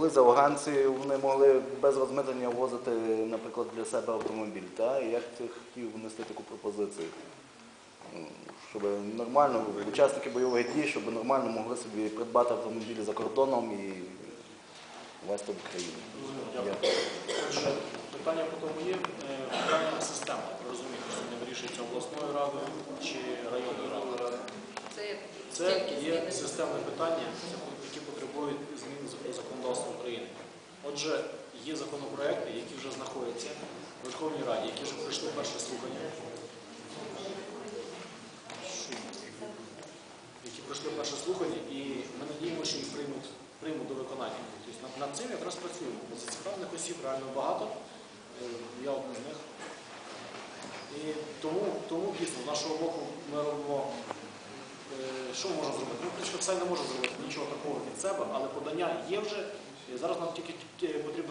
колись афганці вони могли без розмитнення ввозити, наприклад, для себе автомобіль. Та? І я хотів внести таку пропозицію. Щоб нормально учасники бойових дій, щоб нормально могли собі придбати автомобілі за кордоном і вести в Україну. Питання по тому є. Е, Питання системне. Ви розумієте, що не вирішується обласною радою чи районною радою. Це, Це є системне питання, Отже, є законопроекти, які вже знаходяться в Верховній Раді, які вже пройшли перше слухання. Які пройшли перше слухання, і ми надіємося, що їх приймуть, приймуть до виконання. Тобто над, над цим якраз працюємо. Бо зацікавлених осіб реально багато. Е, Я один з них. І тому, тому дійсно, з нашого боку ми робимо Е, Що можемо зробити? Ну, в принципі, все не може зробити нічого такого від себе, але подання є вже. Зараз нам тільки е, потрібно.